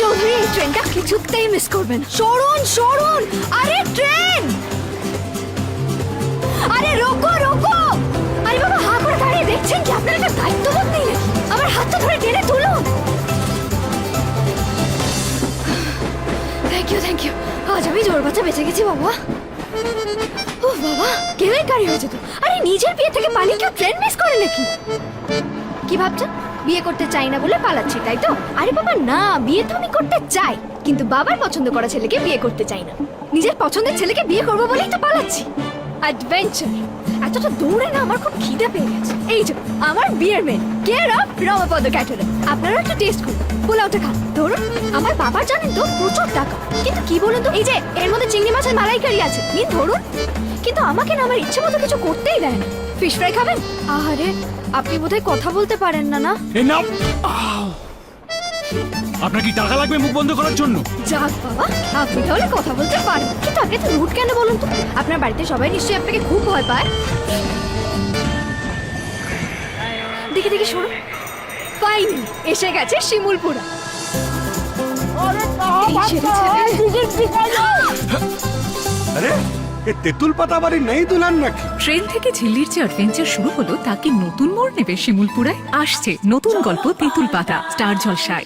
চৌধুরী ট্রেনটা কিছুতেই মিস করবেন। সরুন সরুন! আরে ট্রেন আরে, রোকো রোকো! আরে বাবা, হা করে দাঁড়িয়ে দেখছেন কি? আপনার একটা দায়িত্ববোধ নেই? আমার হাতটা ধরে টেনে তুলুন। থ্যাংক ইউ থ্যাংক ইউ আজ আমি জোর বাচ্চা বেঁচে গেছি, বাবা। ও বাবা কেলেঙ্কারি হয়েছে তো আরে, নিজের বিয়ে থেকে পালিয়ে কেউ ট্রেন মিস করে নাকি? কি ভাবছেন বিয়ে করতে চাই না বলে পালাচ্ছি, তাই তো? আরে বাবা, না, বিয়ে তো আমি করতে চাই। কিন্তু বাবার পছন্দ করা ছেলেকে বিয়ে করতে চাই না। নিজের পছন্দের ছেলেকে বিয়ে করব বলেই তো পালাচ্ছি। অ্যাডভেঞ্চার এতটা দৌড়ে না, আমার খুব খিদে পেয়ে গেছে। এই যে, আমার বিয়ের main care of Ramapada caterer আপনারা একটু টেস্ট করুন। পোলাওটা খান। ধরুন, আমার বাবার জানেন তো প্রচুর টাকা। কিন্তু কি বলুন তো? এই যে, এর মধ্যে চিংড়ি মাছের মালাইকারি আছে। নিন, ধরুন। কিন্তু আমাকে না, আমার ইচ্ছে মতো কিছু করতেই দেয় না। ফিশ ফ্রাই খাবেন? আহারে আপনি বোধহয় কথা বলতে পারেন না না? নাও! আপনার কি টাকা লাগবে মুখ বন্ধ করার জন্য? যাক বাবা আপনি তাহলে কথা বলতে পারেন। কিন্তু আপনি তো রুট কেন বলুন তো? আপনার বাড়িতে সবাই নিশ্চয়ই আপনাকে খুব ভয় পায়। দেখি দেখি শুনুন ফাইনালি এসে গেছে শিমুলপুরা। এ তেঁতুল পাতা বাড়ি নেই দুলান নাকি? ট্রেন থেকে ঝিল্লির যে অ্যাডভেঞ্চার শুরু হলো, তাকে নতুন মোড় নেবে শিমুলপুরায়। আসছে নতুন গল্প তেঁতুল পাতা, স্টার জলসায়।